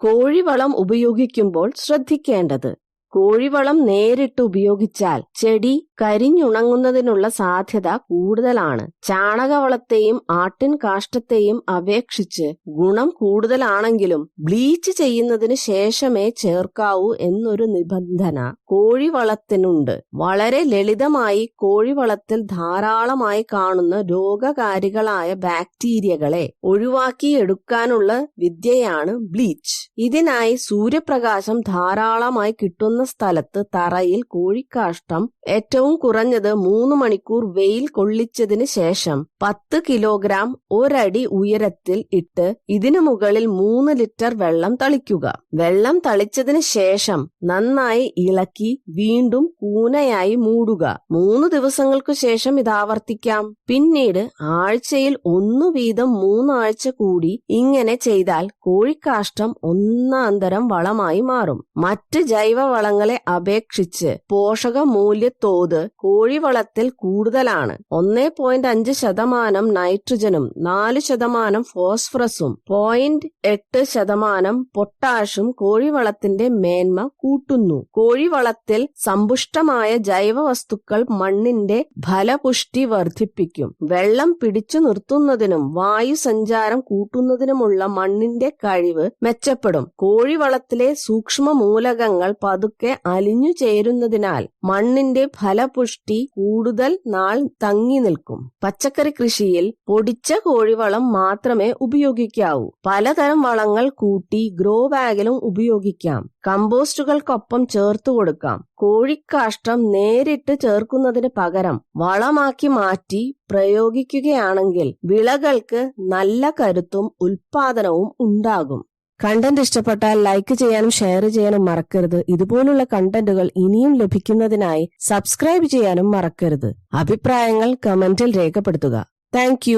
കോഴിവളം ഉപയോഗിക്കുമ്പോൾ ശ്രദ്ധിക്കേണ്ടത്. കോഴിവളം നേരിട്ട് ഉപയോഗിച്ചാൽ ചെടി കരിഞ്ഞുണങ്ങുന്നതിനുള്ള സാധ്യത കൂടുതലാണ്. ചാണകവളത്തെയും ആട്ടിൻ കാഷ്ടത്തെയും അപേക്ഷിച്ച് ഗുണം കൂടുതലാണെങ്കിലും ബ്ലീച്ച് ചെയ്യുന്നതിന് ശേഷമേ ചേർക്കാവൂ എന്നൊരു നിബന്ധന കോഴിവളത്തിനുണ്ട്. വളരെ ലളിതമായി കോഴിവളത്തിൽ ധാരാളമായി കാണുന്ന രോഗകാരികളായ ബാക്ടീരിയകളെ ഒഴിവാക്കിയെടുക്കാനുള്ള വിദ്യയാണ് ബ്ലീച്ച്. ഇതിനായി സൂര്യപ്രകാശം ധാരാളമായി കിട്ടുന്ന സ്ഥലത്ത് തറയിൽ കോഴിക്കാഷ്ടം ഏറ്റവും കുറഞ്ഞത് മൂന്ന് മണിക്കൂർ വെയിൽ കൊള്ളിച്ചതിന് ശേഷം പത്ത് കിലോഗ്രാം ഒരടി ഉയരത്തിൽ ഇട്ട് ഇതിനു മുകളിൽ മൂന്ന് ലിറ്റർ വെള്ളം തളിക്കുക. വെള്ളം തളിച്ചതിന് ശേഷം നന്നായി ഇളക്കി വീണ്ടും കൂനയായി മൂടുക. മൂന്ന് ദിവസങ്ങൾക്കു ശേഷം ഇത് ആവർത്തിക്കാം. പിന്നീട് ആഴ്ചയിൽ ഒന്നു വീതം മൂന്നാഴ്ച കൂടി ഇങ്ങനെ ചെയ്താൽ കോഴിക്കാഷ്ടം ഒന്നാന്തരം വളമായി മാറും. മറ്റ് ജൈവവളങ്ങളെ അപേക്ഷിച്ച് പോഷക മൂല്യത്തോത് കോഴിവളത്തിൽ കൂടുതലാണ്. ഒന്നേ പോയിന്റ് അഞ്ച് ശതമാനം നൈട്രജനും നാല് ശതമാനം ഫോസ്ഫറസും പോയിന്റ് എട്ട് ശതമാനം പൊട്ടാഷും കോഴിവളത്തിന്റെ മേന്മ കൂട്ടുന്നു. കോഴിവളത്തിൽ സമ്പുഷ്ടമായ ജൈവവസ്തുക്കൾ മണ്ണിന്റെ ഫലപുഷ്ടി വർദ്ധിപ്പിക്കും. വെള്ളം പിടിച്ചു നിർത്തുന്നതിനും വായു സഞ്ചാരം കൂട്ടുന്നതിനുമുള്ള മണ്ണിന്റെ കഴിവ് മെച്ചപ്പെടും. കോഴിവളത്തിലെ സൂക്ഷ്മ മൂലകങ്ങൾ പതുക്കെ അലിഞ്ഞു ചേരുന്നതിനാൽ മണ്ണിന്റെ ഫലപുഷ്ടി കൂടുതൽ നാൾ തങ്ങി നിൽക്കും. പച്ചക്കറി കൃഷിയിൽ പൊടിച്ച കോഴിവളം മാത്രമേ ഉപയോഗിക്കാവൂ. പലതരം വളങ്ങൾ കൂട്ടി ഗ്രോ ബാഗിലും ഉപയോഗിക്കാം. കമ്പോസ്റ്റുകൾക്കൊപ്പം ചേർത്ത് കൊടുക്കാം. കോഴിക്കാഷ്ടം നേരിട്ട് ചേർക്കുന്നതിന് പകരം വളമാക്കി മാറ്റി പ്രയോഗിക്കുകയാണെങ്കിൽ വിളകൾക്ക് നല്ല കരുത്തും ഉൽപാദനവും ഉണ്ടാകും. കണ്ടന്റ് ഇഷ്ടപ്പെട്ടാൽ ലൈക്ക് ചെയ്യാനും ഷെയർ ചെയ്യാനും മറക്കരുത്. ഇതുപോലുള്ള കണ്ടന്റുകൾ ഇനിയും ലഭിക്കുന്നതിനായി സബ്സ്ക്രൈബ് ചെയ്യാനും മറക്കരുത്. അഭിപ്രായങ്ങൾ കമന്റിൽ രേഖപ്പെടുത്തുക. താങ്ക്